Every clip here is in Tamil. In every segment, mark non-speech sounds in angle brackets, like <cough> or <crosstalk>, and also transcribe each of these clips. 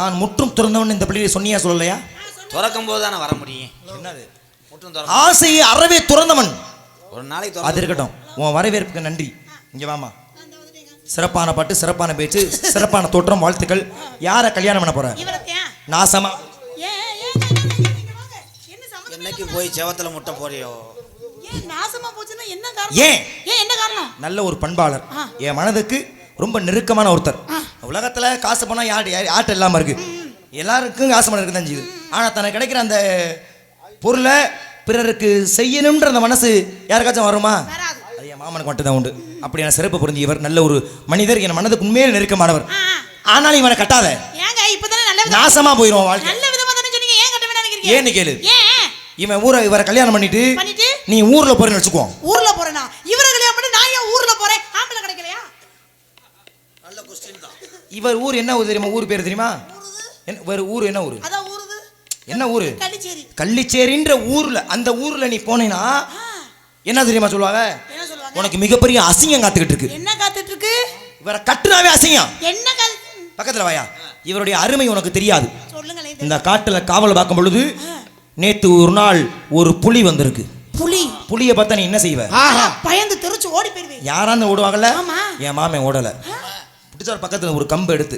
நான் முற்றும் திறந்தவன் இந்த பிள்ளையை சொன்னியா சொல்லலையா திறக்கும் போது தானே வர முடியும் என்னது முற்றும் திறக்கும் ஆசையை அறவே துறந்தவன் ஒரு நாளைக்கு அது இருக்கட்டும் உன் வரவேற்புக்கு நன்றி இங்க வாமா சிறப்பான பாட்டு சிறப்பான பேச்சு சிறப்பான தோற்றம் வாழ்த்துக்கள் யாரை கல்யாணம் பண்ண போற நாசமா என்னைக்கு போய் செவத்துல முட்டை போறியோ ஏன் என்ன காரணம் ஏன் ஏன் என்ன காரணம் நல்ல ஒரு பண்பாளர். என் மனதுக்கு ரொம்ப நெருக்கமான ஒருத்தர். உலகத்துல காசு பணம் யார் யார் ஆட்டம் இல்லாம இருக்கு. எல்லாருக்கும் காசு பணம் இருக்கு தான் செய்யுது. ஆனா தனக்கு கிடைக்கிற அந்த பொருளை பிறருக்கு செய்யணும்ன்ற அந்த மனசு யாருக்காச்சும் வருமா? அது என் மாமனுக்கு மட்டும் தான் உண்டு அப்படியான சிறப்பு பொருந்தியவர் நல்ல ஒரு மனிதர். என் மனதுக்கு உண்மையிலே நெருக்கமானவர். ஆனாலும் இவனை கட்டாத. நாசமா போயிடும் வாழ்க்கை. ஏன்னு கேளு. இவன் ஊரை இவரை கல்யாணம் பண்ணிட்டு பண்ணிட்டு? நீ ஊர்ல போறேன்னு வச்சுக்கோ ஊர்ல போறேனா இவர கல்யாணம் பண்ணி நான் ஏன் ஊர்ல போறேன் ஆம்பளை கிடைக்கலையா நல்ல கொஸ்டின் தான் இவர் ஊர் என்ன ஊர் தெரியுமா? ஊர் பேர் தெரியுமா? வேறு ஊர் என்ன ஊர்? என்ன ஊர்? கள்ளிச்சேரி. கள்ளிச்சேரின்ற ஊர்ல அந்த ஊர்ல நீ போனேன்னா என்ன தெரியுமா சொல்லுவாங்க? உனக்கு மிகப்பெரிய அசிங்கம் காத்துக்கிட்டு இருக்கு. என்ன காத்துட்டு இருக்கு இவரை கட்டுனாவே அசிங்கம். என்ன காத்து? பக்கத்துல வாயா. இவருடைய அருமை உனக்கு தெரியாது. இந்த காட்டுல காவல் பார்க்கும் பொழுது நேத்து ஒரு நாள் ஒரு புலி வந்திருக்கு. புலி? புலியை பார்த்தா நீ என்ன செய்வ? பயந்து தெரிச்சு ஓடி போயிருவேன். யாராந்து ஓடுவாங்கல்ல. என் மாமன் ஓடல. பிடிச்சார் பக்கத்துல ஒரு கம்பு எடுத்து.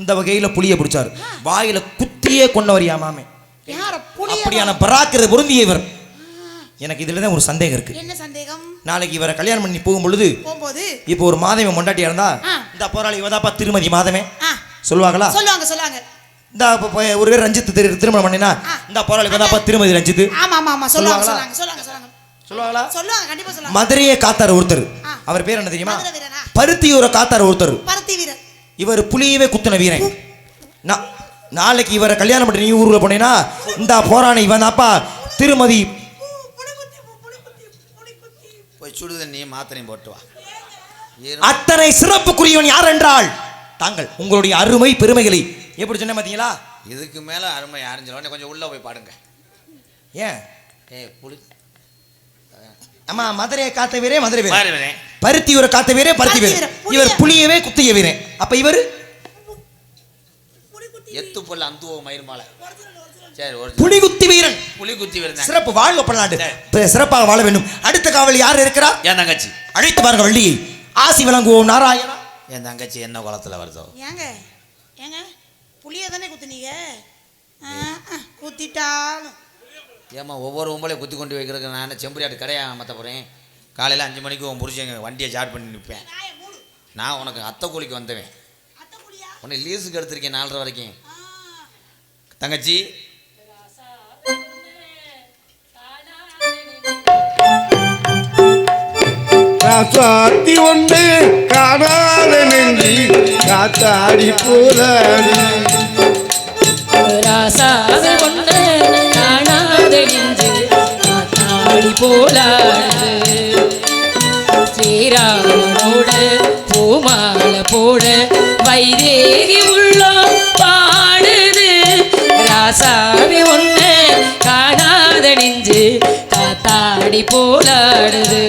இந்த வகையில புலியை பிடிச்சாரு. வாயில குத்தியே கொண்டவர் யார புலிய அப்படியான பராக்கிற பொருந்திய இவர். எனக்கு இதுல தான் ஒரு சந்தேகம் இருக்கு. என்ன சந்தேகம்? நாளைக்கு இவரை கல்யாணம் பண்ணி போகும் பொழுது போகும்போது? இப்போ ஒரு மாதவன் மொண்டாட்டியா இருந்தா. இந்த போராளி இவதாப்பா திருமதி மாதமே சொல்லுவாங்களா? சொல்லுவாங்க சொல்லுவாங்க. இந்த ஒரு பேர் ரஞ்சித் திரு திருமணம் பண்ணினா. இந்த போராளி இவதாப்பா திருமதி ரஞ்சித் ஆமா ஆமா ஆமா? சொல்லுவாங்க சொல்லுவாங்க சொல்லுவாங்க. சொல்லுவாங்களா? சொல்லுவாங்க கண்டிப்பா சொல்லுவாங்க. மதுரையே காத்தார் ஒருத்தர். அவர் பேர் என்ன தெரியுமா? பருத்தியூர காத்தார் ஒருத்தர். பருத்தி வீரர் இவர் புலியவே குத்துன வீரன். நா- நாளைக்கு இவரை கல்யாணம் பண்ணி நீ ஊர்ல போனீங்கன்னா இந்த போராணி இவன் தாப்பா திருமதி. போய் சுடு தண்ணி மாத்திரையும் போட்டு வா. அத்தனை சிறப்புக்குரியவன் யார் என்றால் தாங்கள் உங்களுடைய அருமை பெருமைகளை. எப்படி சொன்ன பாத்தீங்களா? இதுக்கு மேல அருமை அறிஞ்சிடும் கொஞ்சம் உள்ள போய் பாடுங்க. ஏன்? ஏய் புளி ஆமா மதுரையை காத்த வீரே மதுரை வீரன். பாரு வரேன். பருத்தி ஒரு காத்த வீரே பருத்தி வீரன். வீரன், இவர் புலியவே குத்திய வீரன். அப்ப இவர்? எத்து பொல்ல அந்துவோ மயிர் மாலை. சரி ஒரு புலி குத்தி வீரன். புலி குத்தி வருந்தாங்க சிறப்பு வாழ்வு பல்லாண்டு சிறப்பாக வாழ வேண்டும். அடுத்த காவல் யார் இருக்கிறார் என் தங்கச்சி. அழைத்து பாருங்க வள்ளியை. ஆசி வழங்குவோம் நாராயணா. என் தங்கச்சி என்ன குளத்துல வருதோ? ஏங்க ஏங்க புளிய தானே குத்துனீங்க? குத்திட்டாலும். ஏமா ஒவ்வொரு உம்பளையும் குத்தி கொண்டு வைக்கிறதுக்கு நான் என்ன செம்பரியாட்டு கடையா மற்ற போகிறேன் காலையில் அஞ்சு மணிக்கு உன் புரிச்சங்க வண்டியை ஸ்டார்ட் பண்ணி நிற்பேன் நான் உனக்கு அத்தை கூலிக்கு வந்தவன். உன்னை லீஸுக்கு எடுத்திருக்கேன் நாலரை வரைக்கும். தங்கச்சி. காத்தாத்தி ஒன்று காணாத நெஞ்சி காத்தாடி போராடி ராசாது காத்தாடி போலாடு ஸ்ரீராமனோட பூமால போட வைதேகி உள்ளம் பாடுது. ராசாவி ஒன்று காணாத நெஞ்சு காத்தாடி போலாடுது.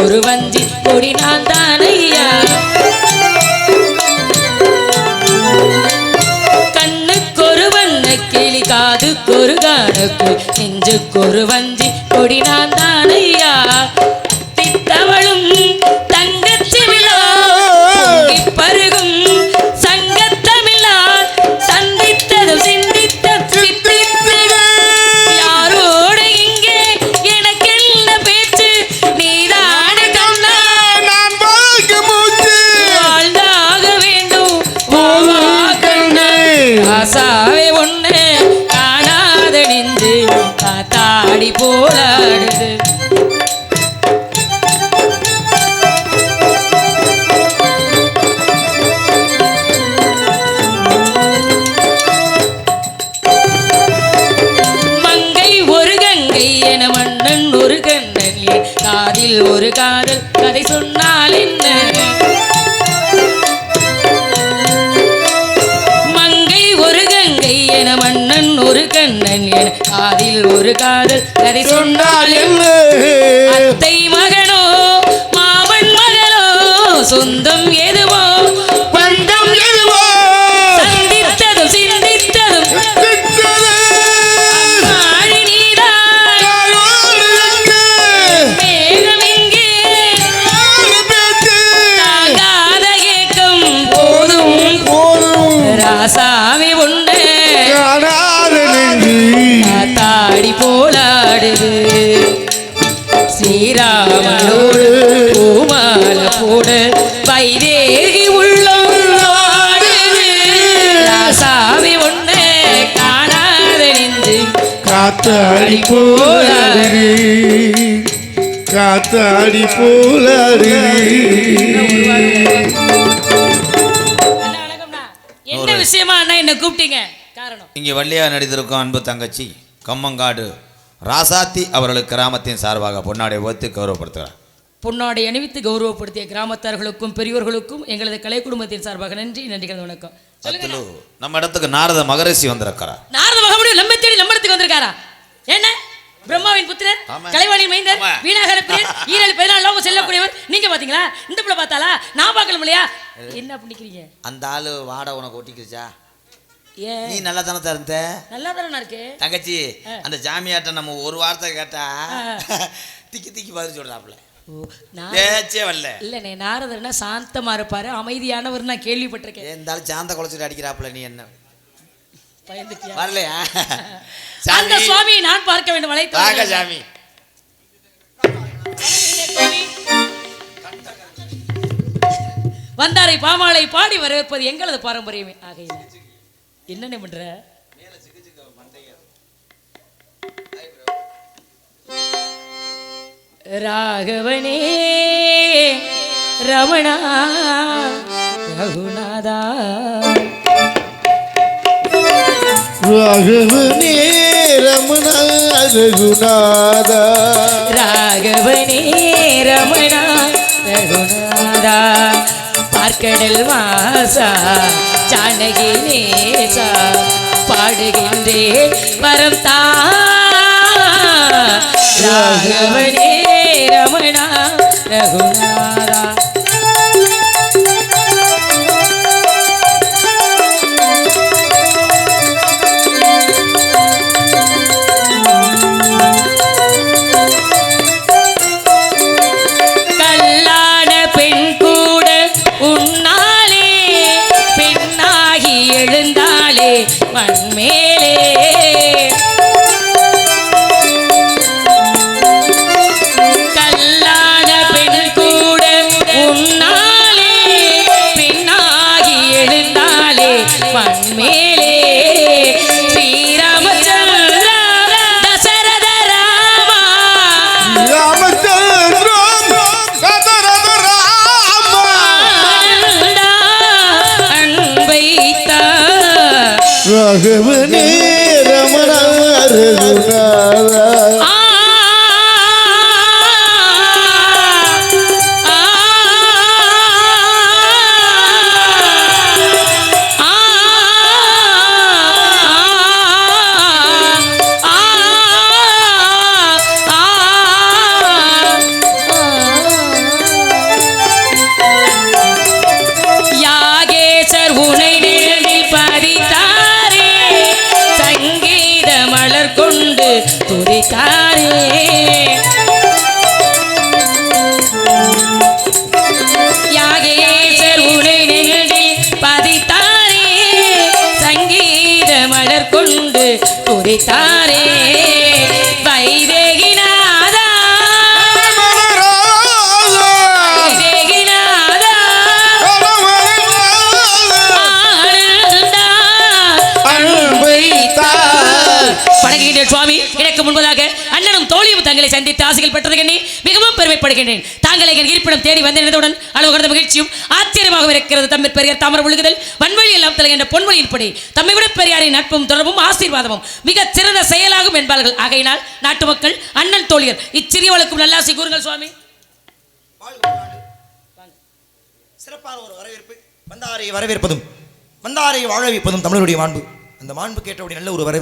ஒரு வஞ்சி கொடி நான் தானையா? கண்ணுக்கொரு வண்ண கிளி காதுக்கொரு காதுக்கு நெஞ்சுக்கொரு வஞ்சி கொடி நான் தானையா? போலாடுது. மங்கை ஒரு கங்கை என மன்னன் ஒரு கண்ணன் காதில் ஒரு காதல். கதை சொன்னால் அத்தை மகனோ மாமன் மகளோ சொந்தம் போலாடுது. ஸ்ரீராமனோடு பூமால போட வைதேகி உள்ளம் ராசாமி ஒண்ணு காணாத நெஞ்சு காத்தாடி போலாரு காத்தாடி வணக்கம்ண்ணா. என்ன விஷயமா அண்ணா என்ன கூப்பிட்டீங்க? காரணம். இங்கே வள்ளியா நடித்திருக்கும் அன்பு தங்கச்சி. கம்மங்காடு ராசாத்தி அவர்களுக்கு கிராமத்தின் சார்பாக பொன்னாடை ஒத்து கௌரவப்படுத்துகிறார். பொன்னாடை அணிவித்து கௌரவப்படுத்திய கிராமத்தார்களுக்கும் பெரியோர்களுக்கும் எங்களது கலை குடும்பத்தின் சார்பாக நன்றி நன்றிகள் வணக்கம். நம்ம இடத்துக்கு நாரத மகரிஷி வந்திருக்கிறார். நாரத மகாமுடி நம்ம தேடி நம்ம இடத்துக்கு வந்திருக்காரா? என்ன? பிரம்மாவின் புத்திரர். கலைவாணியின் மைந்தர். வீணாகர பிரியர் <laughs> ஈரல் பதினாலு லோகம் செல்லக்கூடியவர். நீங்க பாத்தீங்களா? இந்த பிள்ளை பார்த்தாலா நான் பார்க்கல இல்லையா? என்ன பண்ணிக்கிறீங்க? அந்த ஆளு வாடை உனக்கு ஒட்டிக்கிச்சா நீ நல்லா தானே தருந்த நல்லா தானே இருக்கு தங்கச்சி அந்த ஜாமியாட்ட நம்ம ஒரு வார்த்தை கேட்டா திக்கி திக்கி பதில் வரல. இல்லண்ணே நாரதர்னா சாந்தமா இருப்பாரு அமைதியானவர் நான் கேள்விப்பட்டிருக்கேன். இருந்தாலும் சாந்த குலைச்சிட்டு அடிக்கிறாப்புல நீ என்ன? வரலையா? <laughs> அந்த சாமி. சுவாமியை நான் பார்க்க வேண்டும் அழைத்து சாமி. வந்தாரை பாமாலை பாடி வரவேற்பது எங்களது பாரம்பரியமே. ஆகையில என்னென்ன பண்ற? ராகவனே ரமணா ரகுநாதா. ராகவனே ரமணா ரகுநாதா. ராகவனே ரமணா ரகுநாதா. கடல் வாசா ஜானகி நேசா பாடுகின்றே வரம் தாகவனே ரமணா ரகுநாதா. ராகவனே ரமணா ரகுநாதா கொண்டு துதித்தாரே பதித்தாரே சங்கீத மலர் கொண்டு தோழியும் சந்தித்து ஆசைகள் பெற்றதுக்கு எண்ணி மிகவும் பெருமைப்படுகின்றேன். தாங்கள் எங்கள் இருப்பிடம் தேடி வந்திருந்தவுடன் அளவு கடந்த மகிழ்ச்சியும் ஆச்சரியமாக இருக்கிறது. தம்மிற் பெரியார் தாமர ஒழுகுதல் வன்வழி எல்லாம் தலைகின்ற பொன்மொழியின்படி தம்மை விட பெரியாரின் நட்பும் தொடர்பும் ஆசீர்வாதமும் மிக சிறந்த செயலாகும் என்பார்கள். ஆகையினால் நாட்டு மக்கள் அண்ணன் தோழியர் இச்சிறியவளுக்கும் நல்லாசை கூறுங்கள் சுவாமி. சிறப்பான ஒரு வரவேற்பு. வந்தாரை வரவேற்பதும் வந்தாரை வாழ வைப்பதும் தமிழருடைய மாண்பு. அந்த மாண்பு கேட்டவுடைய நல்ல ஒரு வரவேற்பு.